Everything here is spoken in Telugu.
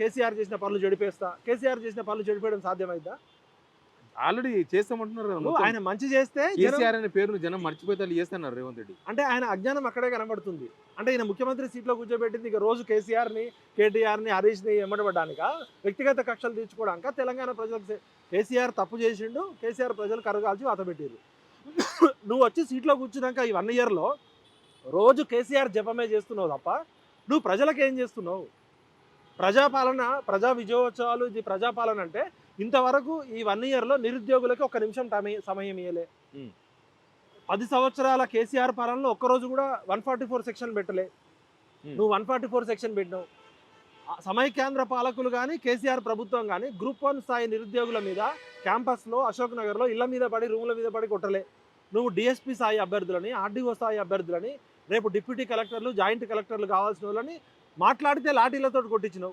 కేసీఆర్ చేసిన పనులు చెడిపేస్తా కేసీఆర్ చేసిన పనులు చెడిపేయడం సాధ్యమైద్దా ఆల్రెడీ చేస్తామంటున్నారు. ఆయన మంచి చేస్తే కేసీఆర్ అనే పేరును జనం మర్చిపోతే చేస్తున్నారు రేవంత్ రెడ్డి. అంటే ఆయన అజ్ఞానం అక్కడే కనబడుతుంది. అంటే ఈయన ముఖ్యమంత్రి సీట్లో కూర్చోబెట్టింది ఇక రోజు కేసీఆర్ని కేటీఆర్ని హరీష్ని ఎమ్మడబడ్డానిక వ్యక్తిగత కక్షలు తీర్చుకోవడానిక? తెలంగాణ ప్రజలకు కేసీఆర్ తప్పు చేసిండు కేసీఆర్ ప్రజలు కరగాల్చి అతబెట్టిరు నువ్వు వచ్చి సీట్లో కూర్చున్నాక ఈ వన్ ఇయర్లో రోజు కేసీఆర్ జపమే చేస్తున్నావు తప్ప నువ్వు ప్రజలకు ఏం చేస్తున్నావు? ప్రజాపాలన ప్రజా విజయోత్సవాలు ఇది ప్రజాపాలన అంటే ఇంతవరకు ఈ వన్ ఇయర్లో నిరుద్యోగులకి ఒక నిమిషం సమయం ఇవ్వలే ఉమ్. పది సంవత్సరాల కేసీఆర్ పాలనలో ఒక్కరోజు కూడా వన్ ఫార్టీ ఫోర్ సెక్షన్ పెట్టలే. నువ్వు వన్ ఫార్టీ ఫోర్ సెక్షన్ పెట్టినావు. ఆ సమైక్యాంధ్ర పాలకులు కానీ కేసీఆర్ ప్రభుత్వం కానీ గ్రూప్ వన్ స్థాయి నిరుద్యోగుల మీద క్యాంపస్లో అశోక్ నగర్లో ఇళ్ళ మీద పడి రూముల మీద పడి కొట్టలే. నువ్వు డిఎస్పీ స్థాయి అభ్యర్థులని ఆర్డీఓ స్థాయి అభ్యర్థులని రేపు డిప్యూటీ కలెక్టర్లు జాయింట్ కలెక్టర్లు కావాల్సిన వాళ్ళని మాట్లాడితే లాఠీలతో కొట్టించినావు.